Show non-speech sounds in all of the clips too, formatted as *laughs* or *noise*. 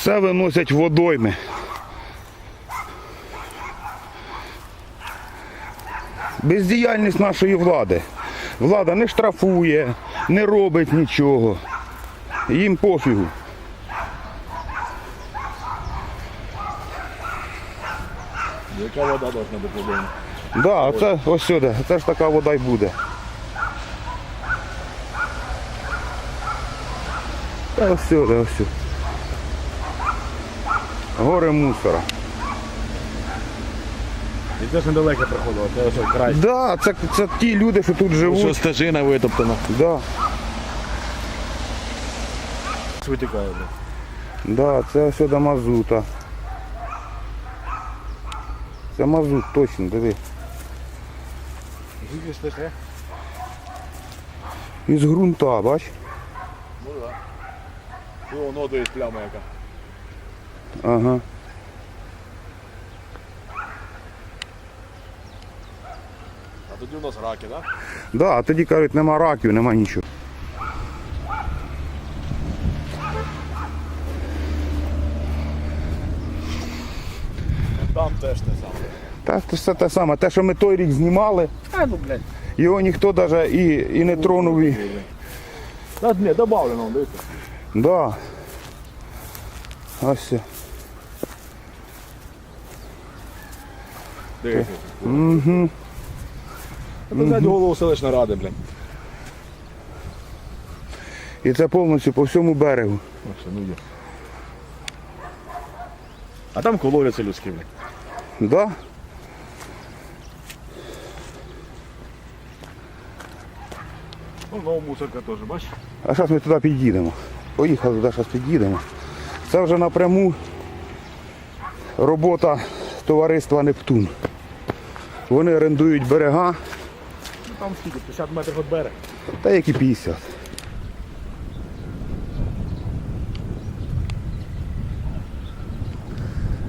Все виносять водойми. Бездіяльність нашої влади. Влада не штрафує, не робить нічого. Їм пофігу. Яка вода должна бути водойна? Да, це ось сюди, це ж така вода й буде. Та ось сюди, ось сюди. Гори мусора. І це ж недалеко проходило, це ось край. Да, це, це ті люди, що тут Що живуть. стежина витоптана. Да, Витікає, блядь. да, це ось сюди мазута. Це мазут, точно, диви. Звідки ж таке? Із ґрунта, бач? Ну так. Да. І воно є пляма яка. Ага. А тоді у нас раки, так? Да? Да, а тоді кажуть, нема раків, нема нічого. Там теж те саме. Та це все те саме. Те, що ми той рік знімали, А ну, блядь. його ніхто навіть і, і не тронув. І... Та ні, добавлено, дивіться. Да. Ось. все. Дивіться. Угу. Це взяти голову селищної ради, блядь. І це повністю по всьому берегу. Ось, ну є. А там колодяться людські, блядь. Да? Ну, нова мусорка теж, бачиш? А зараз ми туди під'їдемо. Поїхали туди, зараз під'їдемо. Це вже напряму робота товариства Нептун. Вони орендують берега, Ну там скільки, 50 метрів від берега. та які 50.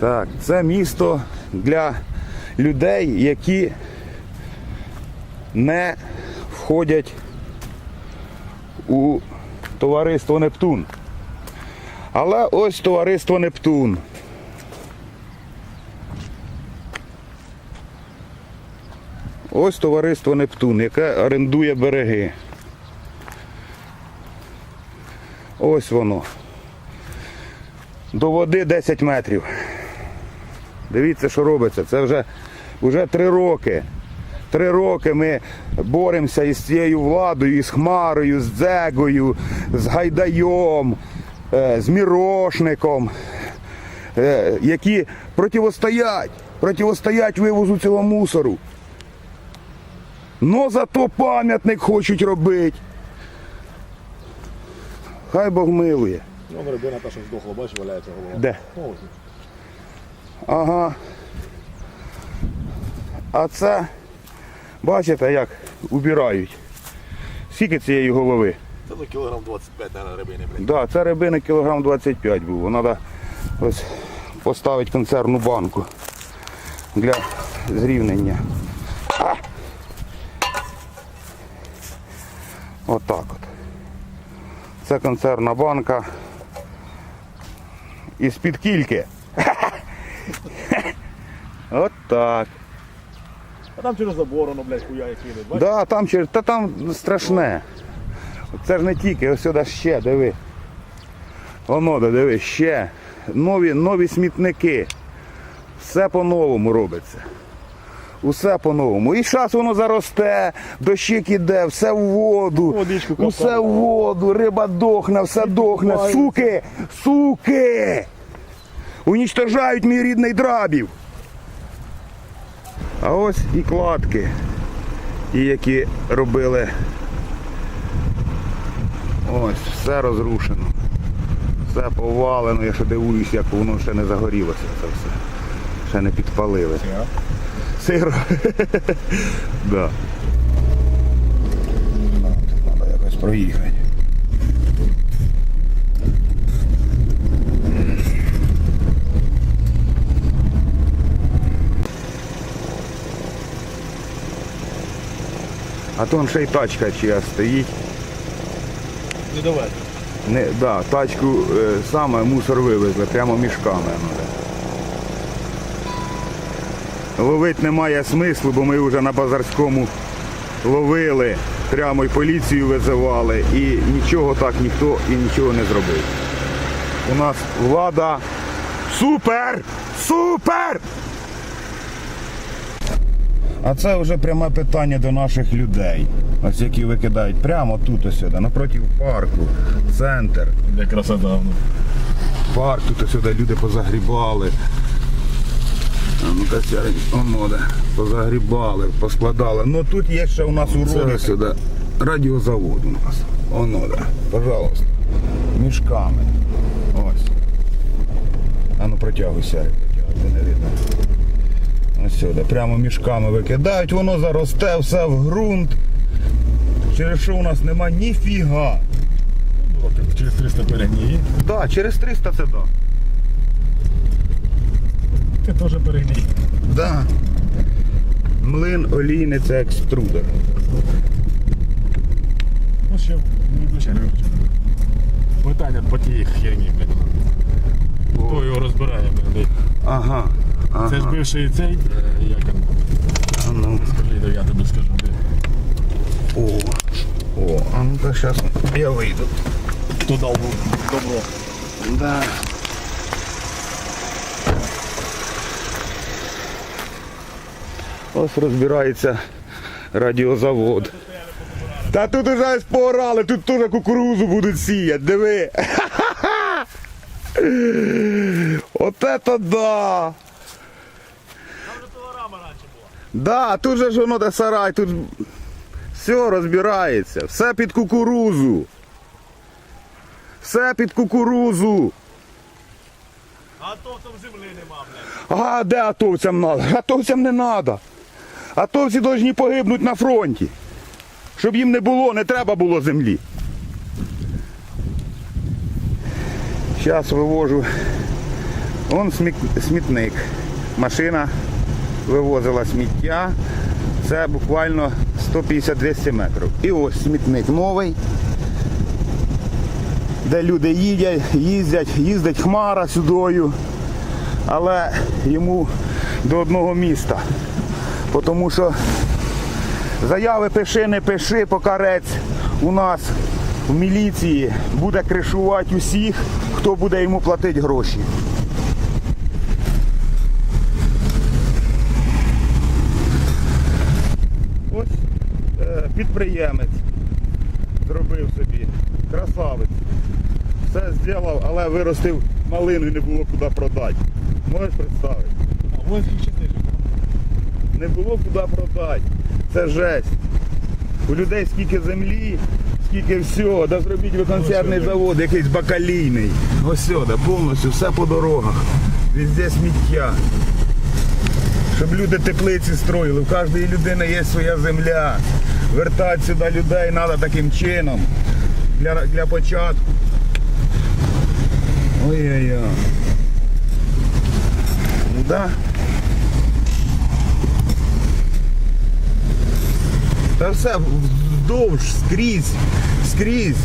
Так, це місто для людей, які не входять у товариство Нептун. Але ось товариство Нептун. Ось товариство Нептун, яке орендує береги. Ось воно. До води 10 метрів. Дивіться, що робиться. Це вже, вже три роки. Три роки ми боремося із цією владою, із Хмарою, з Дзегою, з Гайдаєм, е, з Мірошником, е, які противостоять, противостоять вивозу цього мусору. Но зато пам'ятник хочуть робити. Хай Бог милує. Ну, рибина та, що здохла, бачиш, валяється голова. Де? Ну, ось. Ага. А це, бачите, як убирають. Скільки цієї голови? Це ну, кілограм 25, наверное, рибини, блядь. Да, це рибини кілограм 25 було. Треба ось поставити консервну банку для зрівнення. Отак от. Це консервна банка. Із-під кільки. *laughs* От так. А там через забор, воно, блядь, хуя кинуть. Да, там через. Та там страшне. Це ж не тільки, ось сюди ще, диви. Воно, де, диви, ще. Нові, нові смітники. Все по-новому робиться. Усе по-новому. І зараз воно заросте, дощик іде, все в воду. Водичку. Усе в воду, риба дохне, все дохне. Суки! Суки! Унічтожають мій рідний драбів. А ось і кладки, ті, які робили. Ось, все розрушено. Все повалено, я ще дивуюсь, як воно ще не загорілося це все. Ще не підпалили. Сиро. *laughs* да. Треба якось проїхати. А то он ще й тачка чия стоїть. Не давай. Не, да, тачку е, саме мусор вивезли, прямо мішками. ну, да. Ловити немає смислу, бо ми вже на Базарському ловили, прямо і поліцію визивали, і нічого так ніхто і нічого не зробив. У нас влада супер! Супер! А це вже пряме питання до наших людей. Ось які викидають прямо тут ось сюди, напроти парку, центр. Де красота. ну. Парк тут ось сюди люди позагрібали. А ну-ка сярень, оно де. Позагрібали, поскладали. Ну тут є ще у нас уроди сюди. Радіозавод у нас. Оно де. Пожалуйста. Мішками. Ось. А ну протягуй сярень, протягуй, не видно. Ось сюди. Прямо мішками викидають, воно заросте все в ґрунт. Через що у нас нема ніфіга. Ну, Через 300 перегній. Да, через 300 це так. Ти теж перегній. Да. Млин олійний це екструдер. Ну ще не виключай, не. Питання по тій херні, блядь. Хто його розбирає, блядь? Ага. ага. Це ж бивший цей, е, як він, А ну. скажи, да я тобі скажу, де. О. О, а ну-ка зараз я вийду. Хто дав добро? Да. Ось розбирається радіозавод. Та тут уже поорали, тут теж кукурузу будуть сіяти, диви. *laughs* От это да! Да, тут же ж воно де сарай, тут все розбирається, все під кукурузу. Все під кукурузу. А то там землі нема, блядь. А де атовцям треба? Атовцям не треба. Атовці повинні погибнути на фронті. Щоб їм не було, не треба було землі. Зараз вивожу. Вон смітник. Машина вивозила сміття. Це буквально 150-200 метрів. І ось смітник новий, де люди їдять, їздять, їздить хмара сюдою але йому до одного міста. Тому що заяви пиши, не пиши, покарець у нас в міліції буде кришувати усіх, хто буде йому платити гроші. Ось е, підприємець зробив собі, красавець. Все зробив, але виростив малину і не було куди продати. Можеш представити? А ось ще знижу. Не було куди продати. Це жесть. У людей скільки землі, скільки всього. Да зробіть ви консервний завод, якийсь бакалійний. Ось сюди, повністю все по дорогах. Везде сміття. Щоб люди теплиці строїли. У кожної людини є своя земля. Вертати сюди людей треба таким чином. Для, для початку. Ой-ой-ой. Ну Да. Та все вздовж, скрізь, скрізь,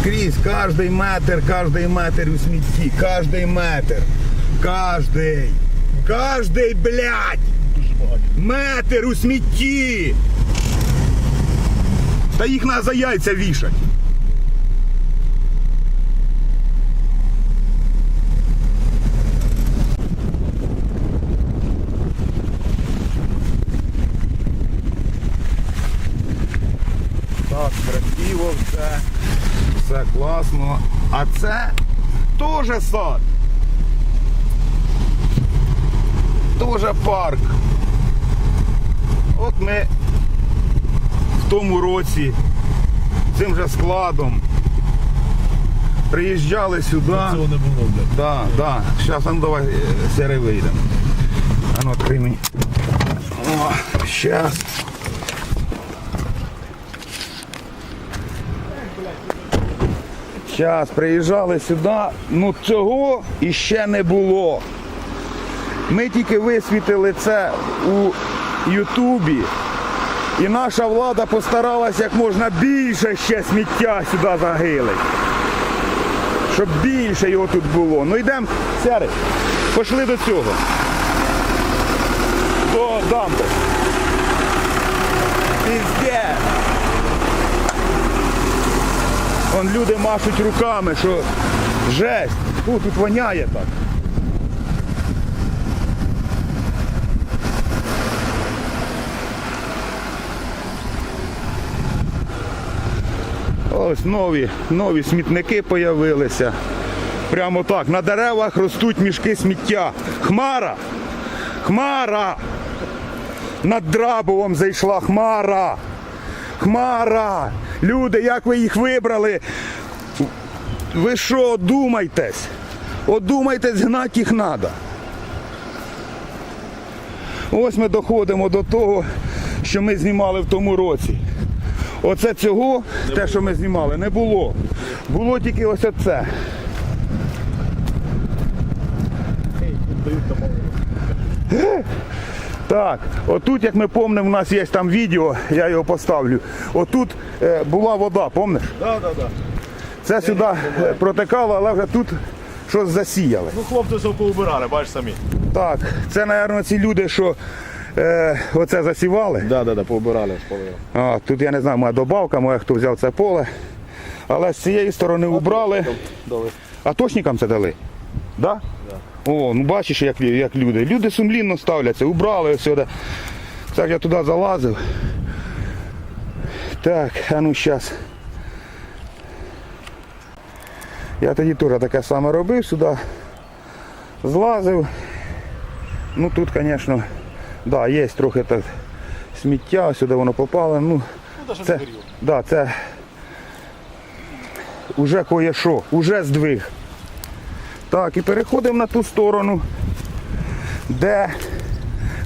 скрізь, кожний метр, кожний метр у смітті, кожний метр, кожний, кожний, блядь, метр у смітті. Та їх на за яйця вішать. Так, красиво все, все класно. А це теж сад. Теж парк. От ми в тому році цим же складом приїжджали сюди. Цього не було, блядь. Да, да. Сейчас, а ну давай э, серый выйдем. А ну открой мне. О, сейчас. Зараз приїжджали сюди, ну цього іще не було. Ми тільки висвітили це у Ютубі. І наша влада постаралась як можна більше ще сміття сюди загилить. щоб більше його тут було. Ну йдемо, сяри, пішли до цього. До дамби. Пізде. Вон люди машуть руками, що жесть. Фу, тут воняє так. Ось нові, нові смітники появилися. Прямо так. На деревах ростуть мішки сміття. Хмара! Хмара! Над Драбовом зайшла хмара. Хмара! Люди, як ви їх вибрали? Ви що, одумайтесь? Одумайтесь, гнати їх треба. Ось ми доходимо до того, що ми знімали в тому році. Оце цього, те, що ми знімали, не було. Було тільки ось оце. Так, отут, як ми пам'ятаємо, у нас є там відео, я його поставлю. Отут е, була вода, пам'ятаєш? Да, да, да. Це сюди е, протекало, але вже тут щось засіяли. Ну хлопці все поубирали, бачиш самі. Так, це, мабуть, ці люди, що е, оце засівали. Да, да, да, поубирали спалили. А, тут я не знаю, моя добавка, моя хто взяв це поле. Але з цієї сторони убрали. Дали. А точникам це дали? Да? О, ну бачиш, як, як люди. Люди сумлінно ставляться, убрали ось сюди. Так, я туди залазив. Так, а ну зараз. Я тоді теж таке саме робив сюди. Злазив. Ну тут, звісно, да, є трохи так сміття, сюди воно попало. Ну, це, да, це уже кое-що, уже здвиг. Так, і переходимо на ту сторону, де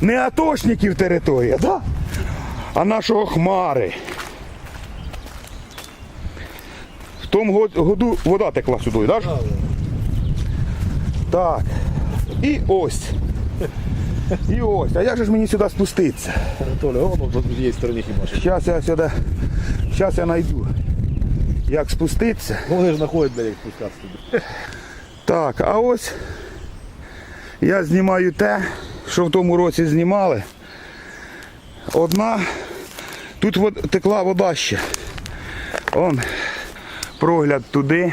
не атошників територія, да? а нашого хмари. В тому году вода текла сюди, так? Да? Так. І ось. І ось. А як же ж мені сюди спуститися? Толя, о, ну, тут є стороні хіба. Зараз я сюди. Зараз я знайду. Як спуститися. Вони ж знаходять, де як спускатися туди. Так, а ось я знімаю те, що в тому році знімали. Одна, тут вод- текла вода ще. Он прогляд туди,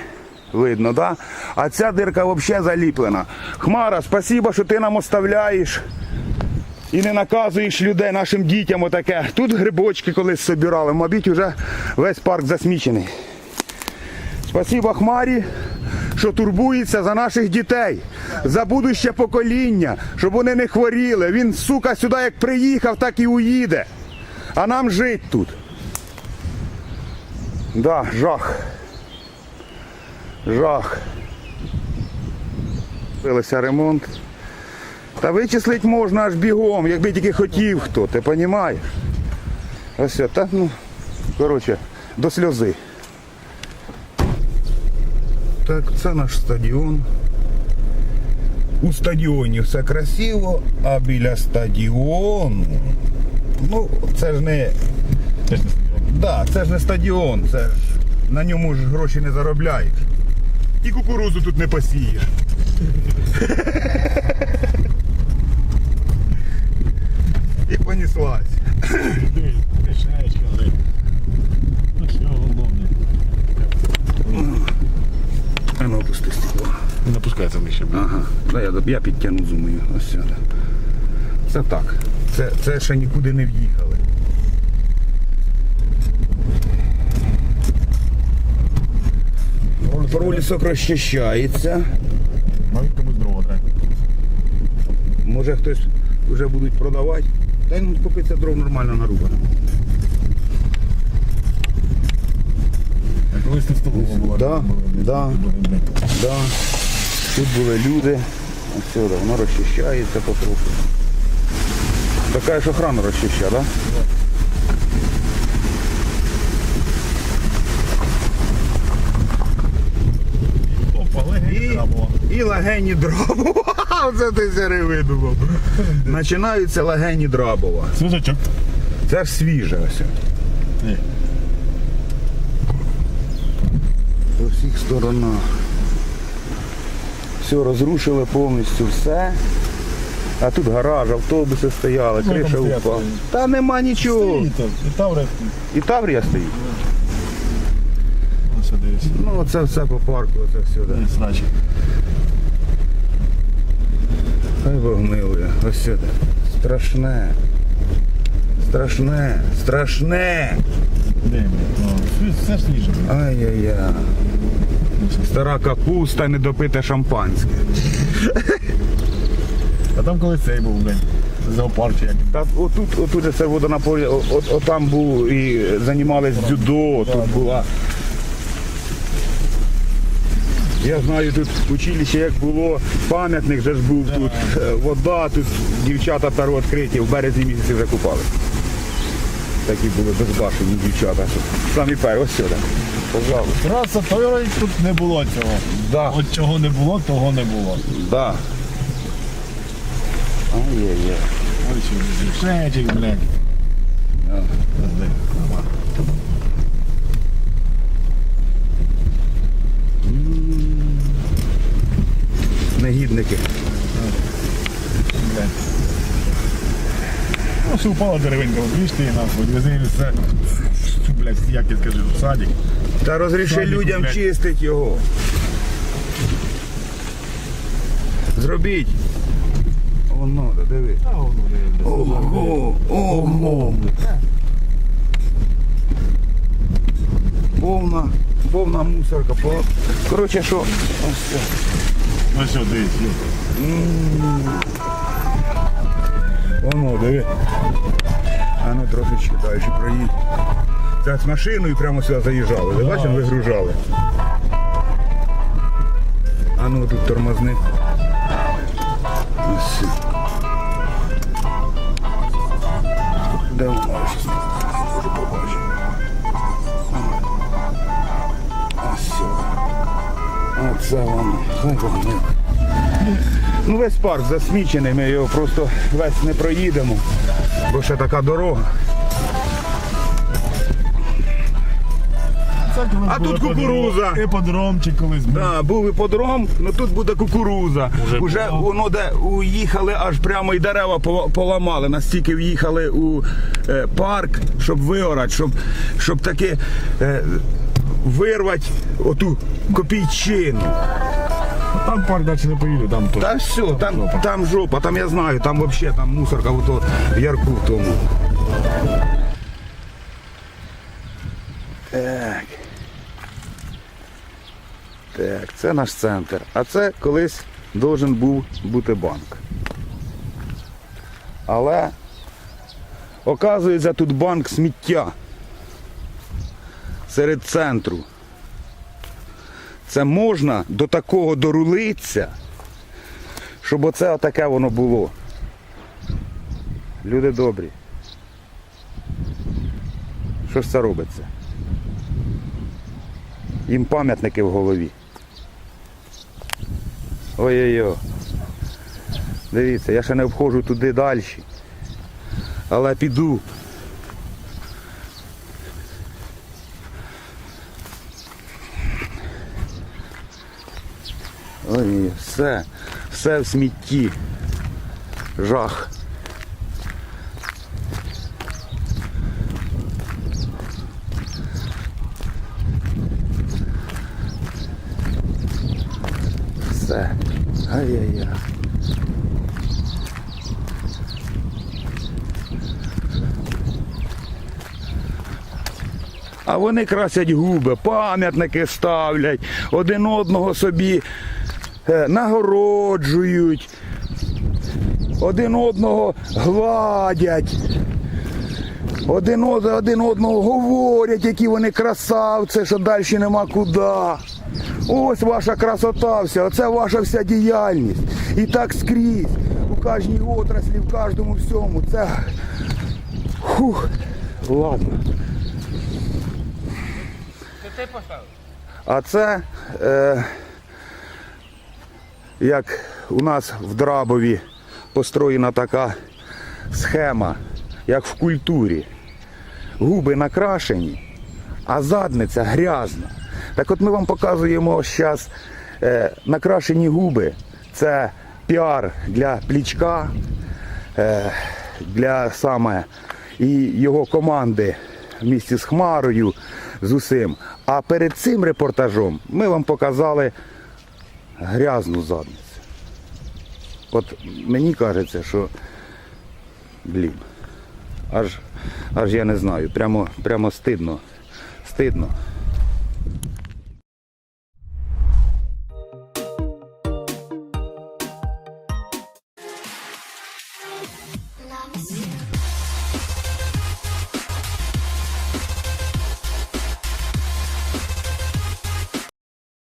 видно, да? А ця дирка взагалі заліплена. Хмара, спасибо, що ти нам оставляєш і не наказуєш людей нашим дітям отаке. Тут грибочки колись собирали, мабуть, вже весь парк засмічений. Спасибо Хмарі, що турбується за наших дітей, за будуще покоління, щоб вони не хворіли. Він, сука, сюди як приїхав, так і уїде. А нам жить тут. Да, жах. Жах. Робилися ремонт. Та вичислить можна аж бігом, якби тільки хотів хто, ти розумієш? Ось, це, та, ну, коротше, до сльози. Так, це наш стадіон. У стадіоні все красиво, а біля стадіону. Ну, це ж не. Да, це ж не стадіон, це ж на ньому ж гроші не заробляєш. І кукурузу тут не посієш. І понеслась. Шаєчка, гри. Ну що, головне. А ну опусти стекло. Не напускається нижче. Ага. Да, я, я підтягну зумою. Ось сюди. Це так. Це, це ще нікуди не в'їхали. Пролісок розчищається. Мабуть, комусь дрова треба. Може хтось вже будуть продавати. Та ну купиться дров нормально нарубано. Колись тут столова була. Да. Да. Тут були люди. Ось сюди, воно розчищається потроху. Така ж охрана розчищає, так? Да? І легені Драбова. *laughs* Оце ти сири видумав. Починаються легені Драбова. Свіжачок. Це ж свіже ось. По всіх сторонах. Все розрушили повністю все. А тут гараж, автобуси стояли, Ну, там криша стоять, упала. Та нема нічого. Стоїть там, і стоїть. І Таврія стоїть. Ось дивись. Ну це все по парку, це все. Да. Дивись, наче. Хай Бог милує. Ось сюди. Страшне. Страшне. Страшне. Де ми? Ну, все- все свіже. Ай-яй-яй. Стара капуста, недопите шампанське. А там коли цей був, блин. Зоопарк як. Та отут, отут це водонапорі, от, от там був і займались дзюдо, тут була. Я знаю, тут училище як було, пам'ятник же ж був тут, е, вода, тут дівчата первооткриті, в березні місяці вже купали. Такі були безбашені дівчата. Самі перші, ось сюди. Пожалуйста. Траса Тойра і тут не було цього. Да. От чого не було, того не було. Да. Ай-яй-яй. Ось що, шечик, блядь. А. Негідники. Блядь. Ну, що упала бачиш ти нахуй, вези все, блядь, як я скажу, в садик. Та розріши Садику, людям блядь. чистить його. Зробіть. Воно, диви. А воно, блядь, Ого, ого. Повна, повна мусорка. По- Коротше, що? Ось це. Ну що, дивись. Воно, диви. А ну трошечки далі проїдь. Це з машиною прямо сюди заїжджали. Ви бачите, вигружали. А ну тут тормозни. Ось. воно щось? Може побачити. Ось. Оце воно. Хай воно. Ну весь парк засмічений, ми його просто весь не проїдемо, бо ще така дорога. Це А тут кукуруза. Іпподромчик колись був. Да, був іподром, ну тут буде кукуруза. Уже Уже, було. воно де уїхали, аж прямо і дерева по- поламали. Настільки в'їхали у е, парк, щоб виорати, щоб, щоб таки е, вирвати оту копійчину. Там парк далі не поїду, там то. Та все, там, там жопа, там я знаю, там взагалі там мусорка в то, в ярку в тому. Так. Так, це наш центр. А це колись должен був бути банк. Але оказується тут банк сміття серед центру. Це можна до такого дорулитися, щоб оце отаке воно було. Люди добрі. Що ж це робиться? Їм пам'ятники в голові. Ой-ой-ой. Дивіться, я ще не входжу туди далі. Але піду. Ой, все, все в смітті. Жах. Все. Ай-яй-яй. А вони красять губи, пам'ятники ставлять, один одного собі нагороджують, один одного гладять, один, од- один одного говорять, які вони красавці, що далі нема куди. Ось ваша красота вся, оце ваша вся діяльність. І так скрізь, у кожній отраслі, в кожному всьому. Це. Фух. Ладно. Це ти поставив? А це, е, як у нас в Драбові построєна така схема, як в культурі. Губи накрашені, а задниця грязна. Так от ми вам показуємо зараз е, накрашені губи це піар для плічка, е, для саме і його команди в місті з Хмарою, з усім. А перед цим репортажом ми вам показали грязну задницю. От мені кажеться, що блін. Аж, аж я не знаю, прямо, прямо стидно. Стидно.